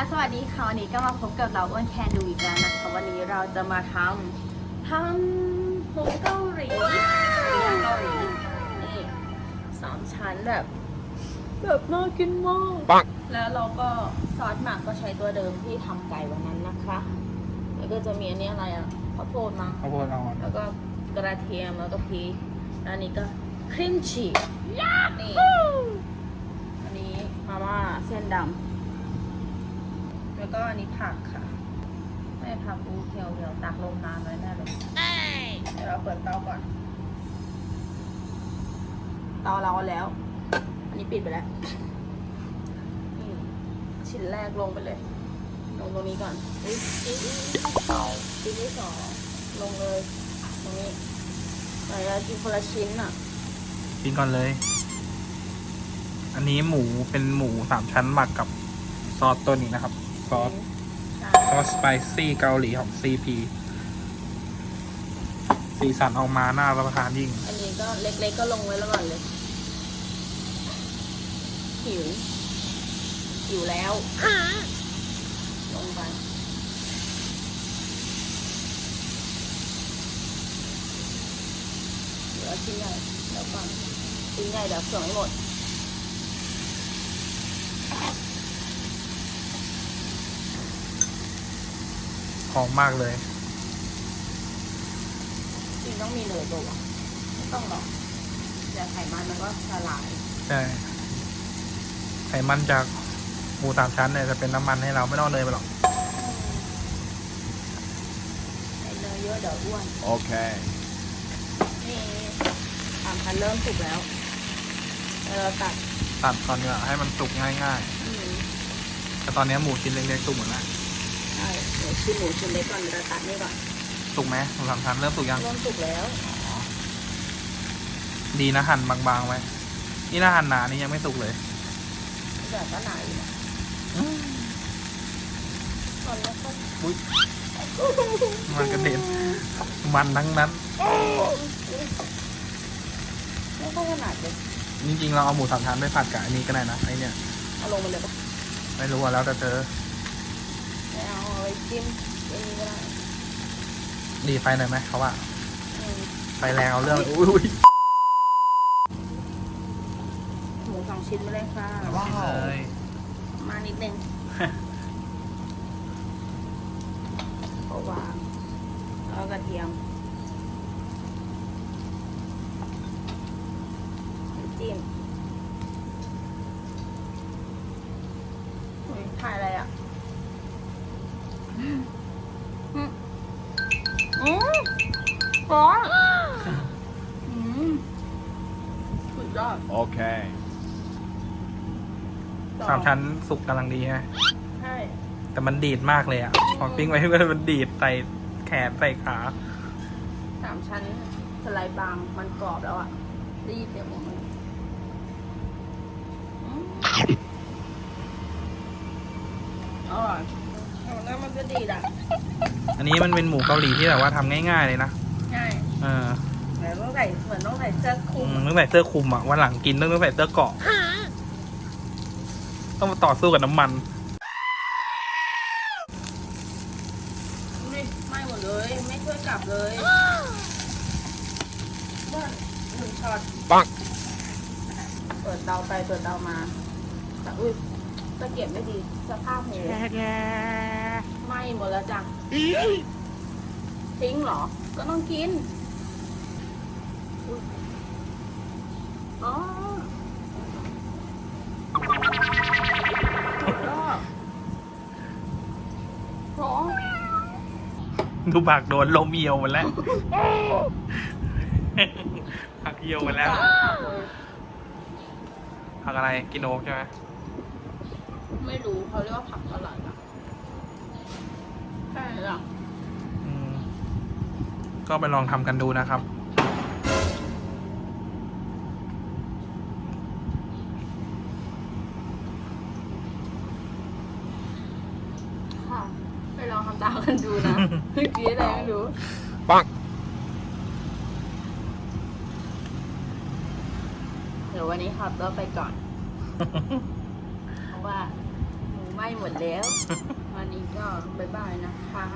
วันนี้ก็มาพบกับเราอ้วนแคนดูอีกแล้วนะคะวันนี้เราจะมาทำทำหมูเกาหลีย่างเกาหลีนี่สามชั้นแบบ แบบน่ากินมากปังแล้วเราก็ซอสหมักก็ใช้ตัวเดิมที่ทำไก่วันนั้นนะคะ แล้วก็จะมีอันนี้อะไรอะข้าวโพดมั้งข้าวโพดอ่อนแล้วก็กระเทียมแล้วก็พริกแล้วอันนี้ก็ครีมชีสนี่อันนี้มาม่าเส้นดำ แล้วก็อันนี้ผักค่ะไม่ผักอูเหี่ยวเหี่ยวๆตักลงน้ำไว้แน่เลยเดี๋ยวเราเปิดเตาก่อน เตาเราแล้ว อันนี้ปิดไปแล้วชิ้นแรกลงไปเลย ลงตรงนี้ก่อนชิ้นที่สองลงเลยตรงนี้ไหนเรากินคนละชิ้นอะ กินก่อนเลย อันนี้หมูเป็นหมูสามชั้นหมักกับซอสตัวนี้นะครับ ซอสซอสสไปซี่เกาหลีของ CP สีสันออกมาน่ารับประทานยิ่ง อันนี้ก็เล็กๆก็ลงไว้แล้วก่อนเลย หิว หิวแล้ว ลงไปเดี๋ยวเอชิ้นใหญ่เดี๋ยวก่อนชิ้นใหญ่เดี๋ยวเสือไม่หมด หอมมากเลยจริงต้องมีเนยตัวะไม่ต้องหรอกเดี๋ยวไขมันมันก็ละลายใช่ไขมันจากหมูสามชั้นเนี่ยจะเป็นน้ำมันให้เราไม่ต้องเอาเนยไปหรอกใส่เนยเยอะเดี๋ยวอ้วน Okay นี่สามพันเริ่มสุกแล้วเออตัดตัดก่อนเนีกว่ยให้มันสุกง่ายอืม ๆแต่ตอนนี้หมูชิ้นเล็กๆสุกหมดแล้วใช่เดี๋ยวชิ้นหมูชิ้นเล็กก่อนเดี๋ยวเราตัดนี่ก่อนสุกไหมหมูสามชั้นเริ่มสุกยัง เริ่มสุกแล้ว ดีนะหั่นบางๆไว้ นี่ถ้าหั่นหนานี่ยังไม่สุกเลยเดี๋ยวก็หนาอยู่นะตอนแล้วก็อุ๊ยมันกระเด็นมันทั้งนั้นไม่ค่อยขนาดเลยจริงๆเราเอาหมูสามชั้นไปผัดกับอันนี้ก็ได้นะไอเนี่ยเอาลงไปเลยปะไม่รู้อะแล้วแต่เธอไม่เอาเอาไปจิ้มอันนี้ก็ได้ดีไฟหน่อยไหมเขาว่าอืมไฟแรงเอาเรื่องอุ้ยหมูสองชิ้นมาเลยค่ะเลยมานิดนึงก็วางแล้วกระเทียมน้ำจิ้มอุ๊ยถ่ายอะไรอะอืมอืมอืม ร้อนอืมสุดยอด Okay. ต่อสามชั้นสุกกำลังดีฮะ ใช่ แต่มันดีดมากเลยอะพอปิ้งไว้มันดีดใส่แขนใส่ขา สามชั้นสไลด์บางมันกรอบแล้วอะรีบเดี๋ยวมันอืมอร่อย แล้วมันก็ดีอะอันนี้มันเป็นหมูเกาหลีที่แบบว่าทำง่ายๆเลยนะใช่เออแต่ต้องใส่เหมือนต้องใส่เสื้อคลุอืมมต้องใส่เสื้อคลุมอะวันหลังกินต้องต้องใส่เสื้อเกราะ ต้องมาต่อสู้กับน้ำมัน ไม่ไม่หมดเลย ไม่ช่วยกลับเลยเบิ้ลหนึ่งช็อตปัง เปิดเตาไปเปิดเตามาแต่อุ้ย ตะเกียบไม่ดี สภาพหมูไหม้หมดแล้วจ้ะทิ้งเหรอ ก็ต้องกินอุ๊ยอ๋อก็ร้องดูปากโดนลมเอียวหมดแล้วผักเอียวหมดแล้วผักอะไรกินโอ๊กใช่ไหม ไม่รู้เขาเรียกว่าผักอะไรนะใช่หรออืมก็ไปลองทำกันดูนะครับ ค่ะไปลองทำตามกันดูนะ เมื่อกี้อะไรไม่รู้ ปังเดี๋ยววันนี้ขับรถไปก่อนเพราะว่า หมูไม่หมดแล้ว วันนี้ก็บายบายนะคะ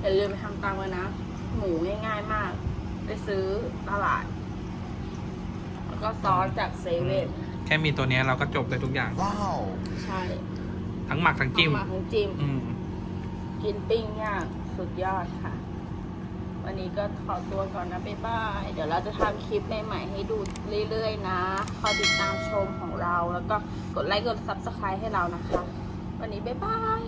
อย่าลืมไปทำตามกันนะ หมูง่ายๆมาก ไปซื้อตลาด แล้วก็ซอสจากเซเว่นแค่มีตัวเนี้ยเราก็จบเลยทุกอย่าง Wow. ใช่ทั้งหมักทั้งจิ้ม เอามาทั้งจิ้ม อืม กินปิ้งย่างสุดยอดค่ะ วันนี้ก็ขอตัวก่อนนะบ๊ายบาย เดี๋ยวเราจะทำคลิปใหม่ๆให้ดูเรื่อยๆนะ คอยติดตามชมของเรา แล้วก็กดไลค์กด subscribe ให้เรานะคะ วันนี้บ๊ายบาย